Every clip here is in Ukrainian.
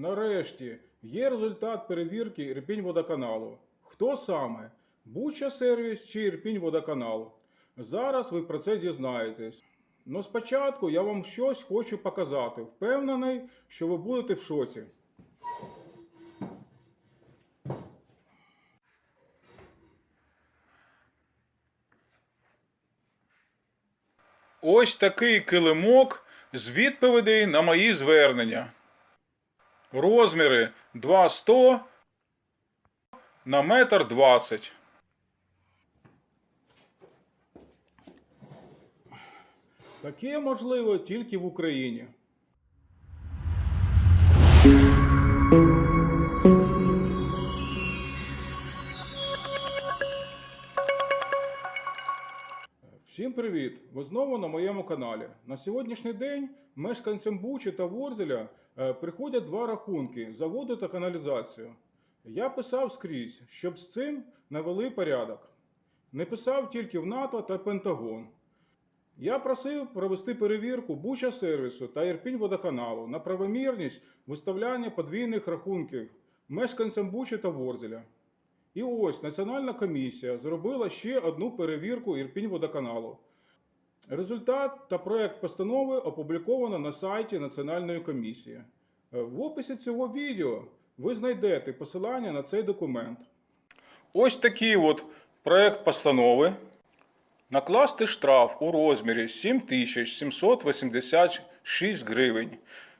Нарешті є результат перевірки Ірпінь-водоканалу. Хто саме? Буча сервіс чи Ірпінь-водоканал? Зараз ви про це дізнаєтесь. Но спочатку я вам щось хочу показати. Впевнений, що ви будете в шоці. Ось такий килимок з відповідей на мої звернення. Розміри 2,100 на метр 20. Таке можливо тільки в Україні. Привіт! Ви знову на моєму каналі. На сьогоднішній день мешканцям Бучі та Ворзеля е, приходять два рахунки за воду та каналізацію. Я писав скрізь, щоб з цим навели порядок. Не писав тільки в НАТО та Пентагон. Я просив провести перевірку Буча сервісу та Ірпінь водоканалу на правомірність виставляння подвійних рахунків мешканцям Бучі та Ворзеля. І ось Національна комісія зробила ще одну перевірку Ірпінь водоканалу. Результат та проект постанови опубліковано на сайті Національної комісії. Е, В описі цього відео ви знайдете посилання на цей документ. Ось такий от проект постанови. Накласти штраф у розмірі 7786 гривень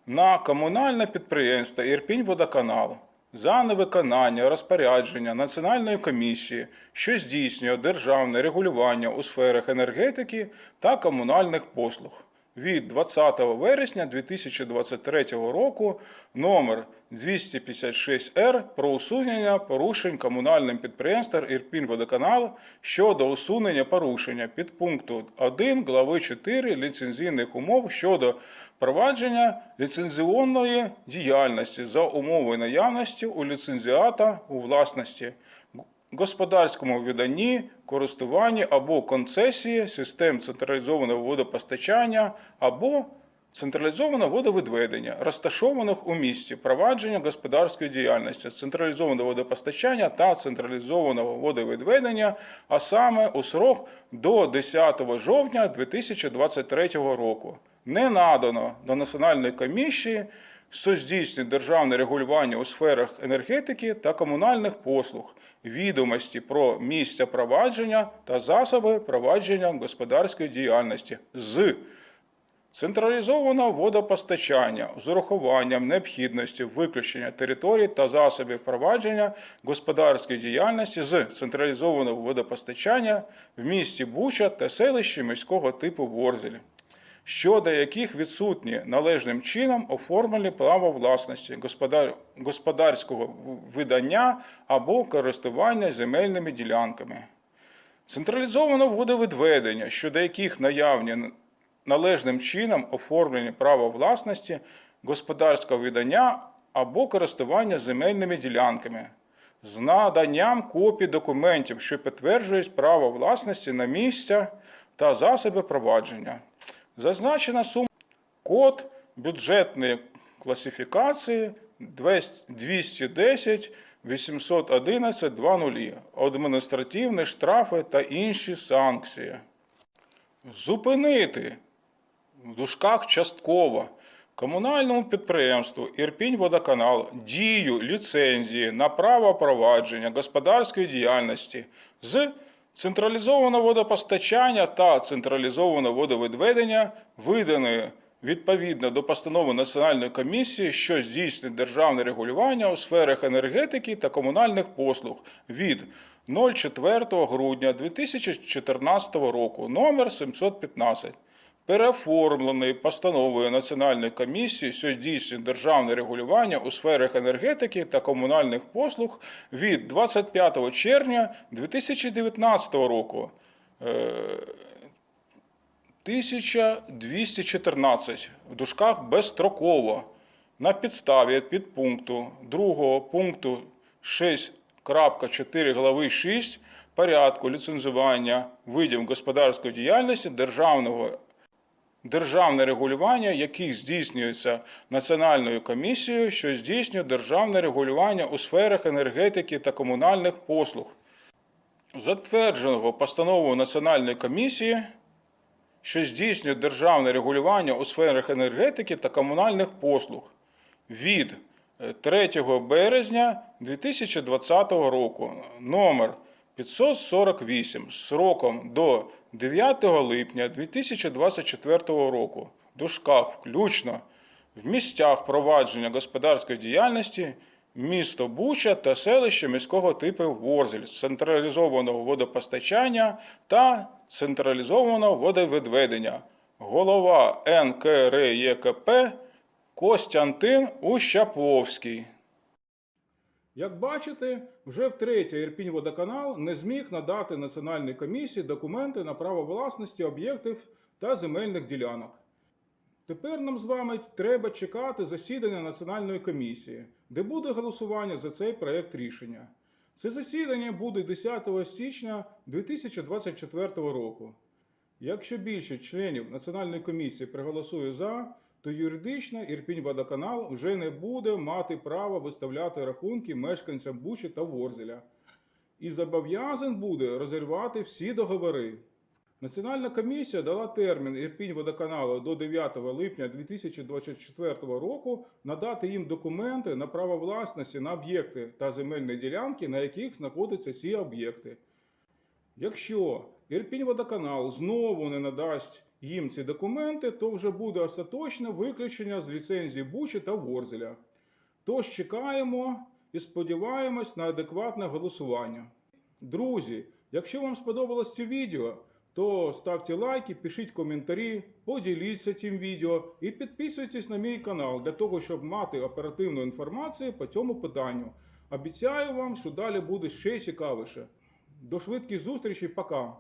на комунальне підприємство Ірпінь-Водоканал за невиконання розпорядження Національної комісії, що здійснює державне регулювання у сферах енергетики та комунальних послуг від 20 вересня 2023 року номер 256Р про усунення порушень комунальним підприємством Ірпінь-Водоканал щодо усунення порушення підпункту 1 глави 4 ліцензійних умов щодо провадження ліцензіонної діяльності за умови наявності у ліцензіата у власності господарському відданні, користуванні або концесії систем централізованого водопостачання або централізованого водовідведення, розташованих у місті провадження господарської діяльності, централізованого водопостачання та централізованого водовідведення, а саме у срок до 10 жовтня 2023 року. Не надано до Національної комісії що здійснює державне регулювання у сферах енергетики та комунальних послуг, відомості про місця провадження та засоби провадження господарської діяльності з централізованого водопостачання з урахуванням необхідності виключення територій та засобів провадження господарської діяльності з централізованого водопостачання в місті Буча та селищі міського типу Ворзель щодо яких відсутні належним чином оформлені право власності, господар... господарського видання або користування земельними ділянками. Централізовано водовідведення, щодо яких наявні належним чином оформлені право власності, господарського видання або користування земельними ділянками. З наданням копій документів, що підтверджують право власності на місця та засоби провадження. Зазначена сума код бюджетної класифікації 210 811 20 адміністративні штрафи та інші санкції. Зупинити в дужках частково комунальному підприємству Ірпінь-Водоканал дію ліцензії на право провадження господарської діяльності з централізованого водопостачання та централізоване водовідведення, виданої відповідно до постанови Національної комісії, що здійснює державне регулювання у сферах енергетики та комунальних послуг від 04 грудня 2014 року номер 715 переоформлений постановою Національної комісії, що здійснює державне регулювання у сферах енергетики та комунальних послуг від 25 червня 2019 року. Е, 1214 в дужках безстроково на підставі підпункту 2 пункту 6.4 глави 6 порядку ліцензування видів господарської діяльності державного державне регулювання, яких здійснюється Національною комісією, що здійснює державне регулювання у сферах енергетики та комунальних послуг, затвердженого постановою Національної комісії, що здійснює державне регулювання у сферах енергетики та комунальних послуг від е, 3 березня 2020 року, номер 548, сроком до 9 липня 2024 року, в дужках включно в місцях провадження господарської діяльності місто Буча та селище міського типу Ворзель, централізованого водопостачання та централізованого водовідведення. Голова НКРЄКП Костянтин Ущаповський. Як бачите, вже втретє Ірпінь водоканал не зміг надати Національній комісії документи на право власності об'єктів та земельних ділянок. Тепер нам з вами треба чекати засідання Національної комісії, де буде голосування за цей проект рішення. Це засідання буде 10 січня 2024 року. Якщо більше членів Національної комісії проголосує за, то юридично Ірпінь водоканал вже не буде мати права виставляти рахунки мешканцям Бучі та Ворзеля і зобов'язан буде розірвати всі договори. Національна комісія дала термін Ірпінь водоканалу до 9 липня 2024 року надати їм документи на право власності на об'єкти та земельні ділянки, на яких знаходяться ці об'єкти. Якщо Ірпінь водоканал знову не надасть їм ці документи, то вже буде остаточне виключення з ліцензії Бучі та Ворзеля. Тож чекаємо і сподіваємось на адекватне голосування. Друзі, якщо вам сподобалось це відео, то ставте лайки, пишіть коментарі, поділіться цим відео і підписуйтесь на мій канал для того, щоб мати оперативну інформацію по цьому питанню. Обіцяю вам, що далі буде ще цікавіше. До швидких зустрічей, пока!